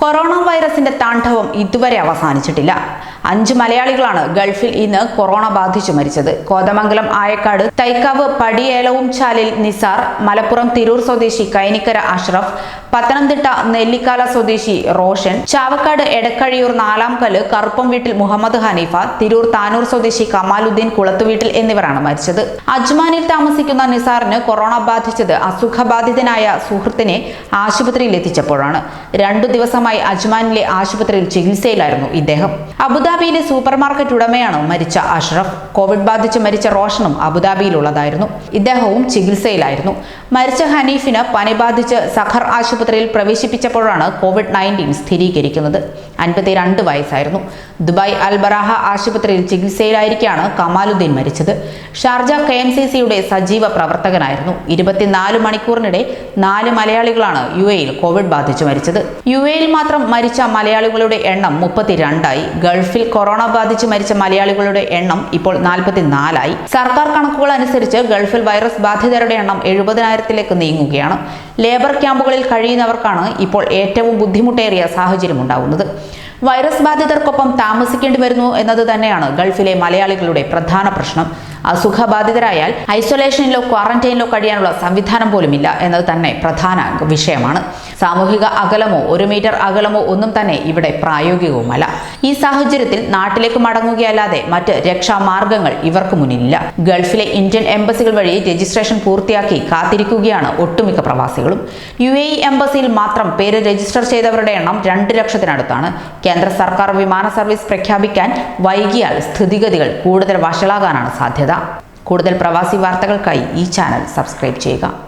Corona വൈറസിന്റെ താണ്ഡവം ഇതുവരെ അവസാനിച്ചിട്ടില്ല. അഞ്ച് മലയാളികളാണ് ഗൾഫിൽ ഇന്ന് കൊറോണ ബാധിച്ചു മരിച്ചത്. കോതമംഗലം ആയക്കാട് തൈക്കാവ് പടിയേലവും ചാലിൽ നിസാർ മലപ്പുറം തിരൂർ സ്വദേശി കൈനിക്കര അഷ്റഫ് പത്തനംതിട്ട നെല്ലിക്കാല സ്വദേശി റോഷൻ ചാവക്കാട് എടക്കഴിയൂർ നാലാംകല്ല് കറുപ്പം വീട്ടിൽ മുഹമ്മദ് ഹനീഫ തിരൂർ താനൂർ സ്വദേശി കമാലുദ്ദീൻ കുളത്തുവീട്ടിൽ എന്നിവരാണ് മരിച്ചത്. അജ്മാനിൽ താമസിക്കുന്ന നിസാറിന് കൊറോണ ബാധിച്ചത് അസുഖബാധിതനായ സുഹൃത്തിനെ ആശുപത്രിയിൽ എത്തിച്ചപ്പോഴാണ്. രണ്ടു ദിവസമായി അജ്മാനിലെ ആശുപത്രിയിൽ ചികിത്സയിലായിരുന്നു ഇദ്ദേഹം. അബുദാബിയിലെ സൂപ്പർ മാർക്കറ്റ് ഉടമയാണ് മരിച്ച അഷ്റഫ്. കോവിഡ് ബാധിച്ച് മരിച്ച റോഷനും അബുദാബിയിലുള്ളതായിരുന്നു. ഇദ്ദേഹവും ചികിത്സയിലായിരുന്നു. മരിച്ച ഹനീഫിന് പനി ബാധിച്ച് സഖർ ആശുപത്രിയിൽ പ്രവേശിപ്പിച്ചപ്പോഴാണ് കോവിഡ് നയന്റീൻ സ്ഥിരീകരിക്കുന്നത്. അൻപത്തിരണ്ട് വയസ്സായിരുന്നു. ദുബായ് അൽബറാഹ ആശുപത്രിയിൽ ചികിത്സയിലായിരിക്കാണ് കമാലുദ്ദീൻ മരിച്ചത്. ഷാർജ കെ എം സി സിയുടെ സജീവ പ്രവർത്തകനായിരുന്നു. ഇരുപത്തിനാല് മണിക്കൂറിനിടെ നാല് മലയാളികളാണ് യു എയിൽ കോവിഡ് ബാധിച്ചു മരിച്ചത്. യു എയിൽ മാത്രം മരിച്ച മലയാളികളുടെ എണ്ണം മുപ്പത്തിരണ്ടായി. ഗൾഫിൽ കൊറോണ ബാധിച്ച് മരിച്ച മലയാളികളുടെ എണ്ണം ഇപ്പോൾ നാൽപ്പത്തിനാലായി. സർക്കാർ കണക്കുകൾ അനുസരിച്ച് ഗൾഫിൽ വൈറസ് ബാധിതരുടെ എണ്ണം എഴുപതിനായിരത്തിലേക്ക് നീങ്ങുകയാണ്. ലേബർ ക്യാമ്പുകളിൽ കഴിയുന്നവർക്കാണ് ഇപ്പോൾ ഏറ്റവും ബുദ്ധിമുട്ടേറിയ സാഹചര്യം ഉണ്ടാകുന്നത് വൈറസ് ബാധിതർക്കൊപ്പം താമസിക്കേണ്ടി വരുന്നു എന്നത് തന്നെയാണ് ഗൾഫിലെ മലയാളികളുടെ പ്രധാന പ്രശ്നം. അസുഖബാധിതരായാൽ ഐസൊലേഷനിലോ ക്വാറന്റൈനിലോ കഴിയാനുള്ള സംവിധാനം പോലുമില്ല എന്നത് തന്നെ പ്രധാന വിഷയമാണ്. സാമൂഹിക അകലമോ ഒരു മീറ്റർ അകലമോ ഒന്നും തന്നെ ഇവിടെ പ്രായോഗികവുമല്ല. ഈ സാഹചര്യത്തിൽ നാട്ടിലേക്ക് മടങ്ങുകയല്ലാതെ മറ്റ് രക്ഷാമാർഗങ്ങൾ ഇവർക്ക് മുന്നിലില്ല. ഗൾഫിലെ ഇന്ത്യൻ എംബസികൾ വഴി രജിസ്ട്രേഷൻ പൂർത്തിയാക്കി കാത്തിരിക്കുകയാണ് ഒട്ടുമിക്ക പ്രവാസികളും. യു എ എംബസിയിൽ മാത്രം പേര് രജിസ്റ്റർ ചെയ്തവരുടെ എണ്ണം രണ്ട് ലക്ഷത്തിനടുത്താണ്. കേന്ദ്ര സർക്കാർ വിമാന സർവീസ് പ്രഖ്യാപിക്കാൻ വൈകിയാൽ സ്ഥിതിഗതികൾ കൂടുതൽ വഷളാകാനാണ് സാധ്യത. കൂടുതൽ പ്രവാസി വാർത്തകൾക്കായി ഈ ചാനൽ സബ്സ്ക്രൈബ് ചെയ്യുക.